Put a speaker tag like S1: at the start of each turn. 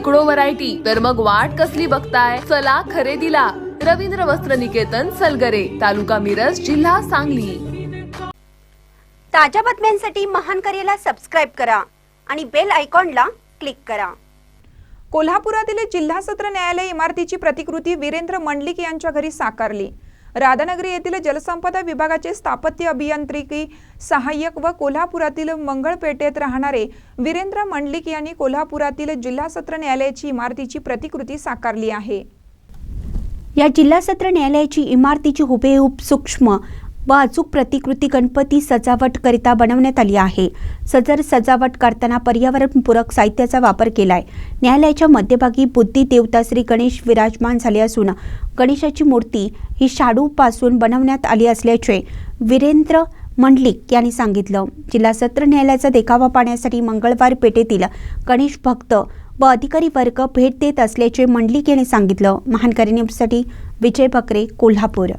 S1: शेकडो व्हरायटी तर मग वाट कसली बघताय? चला खरेदीला. रवींद्र वस्त्र निकेतन सलगरे तालुका मिरज जिल्हा सांगली.
S2: ताज्या बातम्यांसाठी महान करेला सबस्क्राईब करा आणि बेल आयकॉनला क्लिक करा.
S3: कोल्हापुरातील जिल्हा सत्र न्यायालय इमारतीची प्रतिकृती वीरेंद्र मंडलिक यांच्या घरी साकारली. राधानगरी येथील जलसंपदा विभागाचे स्थापत्य अभियांत्रिकी सहाय्यक व कोल्हापुरातील मंगळपेठेत राहणारे वीरेंद्र मंडलिक यांनी कोल्हापुरातील जिल्हा सत्र न्यायालयाची इमारतीची प्रतिकृती साकारली आहे.
S4: या जिल्हा सत्र न्यायालयाची इमारतीची हुबेहूब सूक्ष्म व अचूक प्रतिकृती गणपती सजावटकरिता बनवण्यात आली आहे. सदर सजावट करताना पर्यावरणपूरक साहित्याचा वापर केलाय. न्यायालयाच्या मध्यभागी बुद्धी देवता श्री गणेश विराजमान झाले असून गणेशाची मूर्ती ही शाडूपासून बनवण्यात आली असल्याचे वीरेंद्र मंडलिक यांनी सांगितलं. जिल्हा सत्र न्यायालयाचा देखावा पाहण्यासाठी मंगळवार पेठेतील गणेश भक्त व अधिकारी वर्ग भेट देत असल्याचे मंडलिक यांनी सांगितलं. महानकारी न्यूजसाठी विजय बकरे कोल्हापूर.